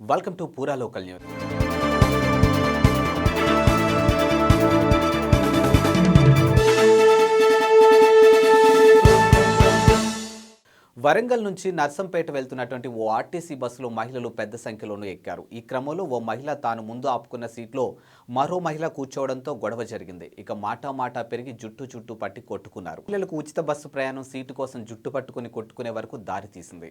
Welcome to Poora local news. Warangal నుంచి నర్సంపేట వెళ్తున్నటువంటి ఓ RTC బస్సులో మహిళలు పెద్ద సంఖ్యలోనూ ఎక్కారు. ఈ క్రమంలో ఓ మహిళ తాను ముందు ఆపుకున్న సీట్లో మరో మహిళ కూర్చోవడంతో గొడవ జరిగింది. ఇక మాటా మాటా పెరిగి జుట్టు చుట్టూ పట్టి కొట్టుకున్నారు. మహిళలకు ఉచిత బస్సు ప్రయాణం సీటు కోసం జుట్టు పట్టుకుని కొట్టుకునే వరకు దారి తీసింది.